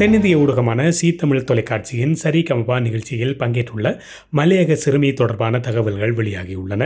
தென்னிந்திய ஊடகமான சீ தமிழ் தொலைக்காட்சியின் சரி கமபா நிகழ்ச்சியில் பங்கேற்றுள்ள மலையக சிறுமி தொடர்பான தகவல்கள் வெளியாகியுள்ளன.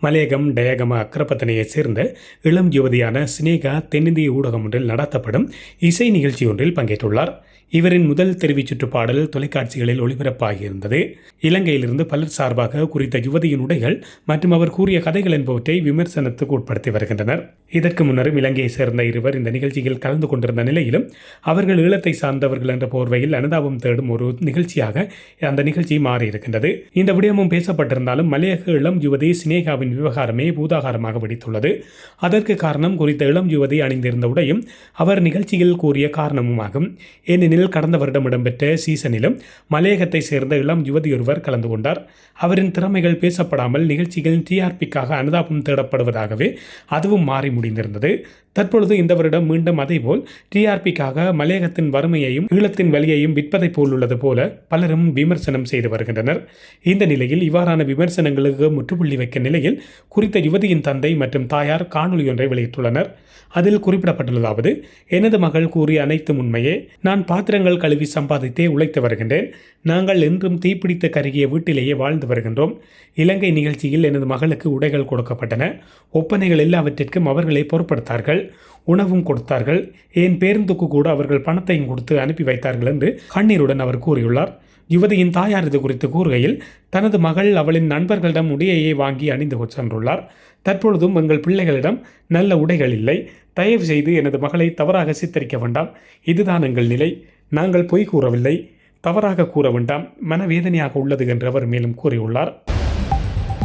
மலையகம் டயகம அக்கரப்பத்தனையைச் சேர்ந்த இளம் யுவதியான சினேகா தென்னிந்திய ஊடகம் ஒன்றில் நடத்தப்படும் இசை நிகழ்ச்சி ஒன்றில் பங்கேற்றுள்ளார். இவரின் முதல் தெரிவுச் பாடல் தொலைக்காட்சிகளில் ஒளிபரப்பாகியிருந்தது. இலங்கையிலிருந்து பலர் சார்பாக குறித்த யுவதியின் உடைகள் மற்றும் அவர் கூறிய கதைகள் என்பவற்றை விமர்சனத்துக்கு உட்படுத்தி வருகின்றனர். இதற்கு முன்னரும் இலங்கையைச் சேர்ந்த இருவர் இந்த நிகழ்ச்சியில் கலந்து கொண்டிருந்த நிலையிலும் அவர்கள் ஈழத்தை சார்ந்தவர்கள் என்ற போர்வையில் அனுதாபம் தேடும் ஒரு நிகழ்ச்சியாக அந்த நிகழ்ச்சி மாறியிருக்கின்றது. இந்த விடயமும் பேசப்பட்டிருந்தாலும் மலையக இளம் யுவதி சினேகா இந்தியாவின் விவகாரமே பூதாகாரமாக வெடித்துள்ளது. அதற்கு காரணம் குறித்த இளம் யுவதி அணிந்திருந்த உடையும் அவர் நிகழ்ச்சியில் கூறிய காரணமுமாகும். ஏனெனில் கடந்த வருடம் இடம்பெற்ற சீசனிலும் மலையகத்தை சேர்ந்த இளம் யுவதியொருவர் கலந்து கொண்டார். அவரின் திறமைகள் பேசப்படாமல் நிகழ்ச்சியில் டிஆர்பிக்காக அனுதாபம் தேடப்படுவதாகவே அதுவும் மாறி முடிந்திருந்தது. தற்பொழுது இந்த வருடம் மீண்டும் அதேபோல் டிஆர்பிக்காக மலையகத்தின் வறுமையையும் ஈழத்தின் வலியையும் விற்பதை போலுள்ளது போல பலரும் விமர்சனம் செய்து வருகின்றனர். இந்த நிலையில் இவ்வாறான விமர்சனங்களுக்கு முற்றுப்புள்ளி வைக்க நிலையில் குறித்த யுவதியின் தந்தை மற்றும் தாயார் காணொலி ஒன்றை வெளியிட்டுள்ளனர். அதில் குறிப்பிடப்பட்டுள்ளதாவது எனது மகள் கூறிய அனைத்தும் உண்மையே. நான் பாத்திரங்கள் கழுவி சம்பாதித்தே உழைத்து வருகின்றேன். நாங்கள் என்றும் தீப்பிடித்த கருகிய வீட்டிலேயே வாழ்ந்து வருகின்றோம். இலங்கை நிகழ்ச்சியில் எனது மகளுக்கு உடைகள் கொடுக்கப்பட்டன. ஒப்பனைகள் எல்லாவற்றிற்கும் அவர்களை பொருட்படுத்தார்கள் உணவும் கொடுத்தார்கள். என் பேருந்துக்கு கூட அவர்கள் பணத்தையும் கொடுத்து அனுப்பி வைத்தார்கள் என்று கண்ணீருடன் அவர் கூறியுள்ளார். யுவதியின் தாயார் இது குறித்து கூறுகையில் தனது மகள் அவளின் நண்பர்களிடம் உடையையே வாங்கி அணிந்து சென்றுள்ளார். தற்பொழுதும் எங்கள் பிள்ளைகளிடம் நல்ல உடைகள் இல்லை. தயவு செய்து எனது மகளை தவறாக சித்தரிக்க வேண்டாம். இதுதான் எங்கள் நிலை. நாங்கள் பொய் கூறவில்லை. தவறாக கூற வேண்டாம். மனவேதனையாக உள்ளது என்று அவர் மேலும் கூறியுள்ளார்.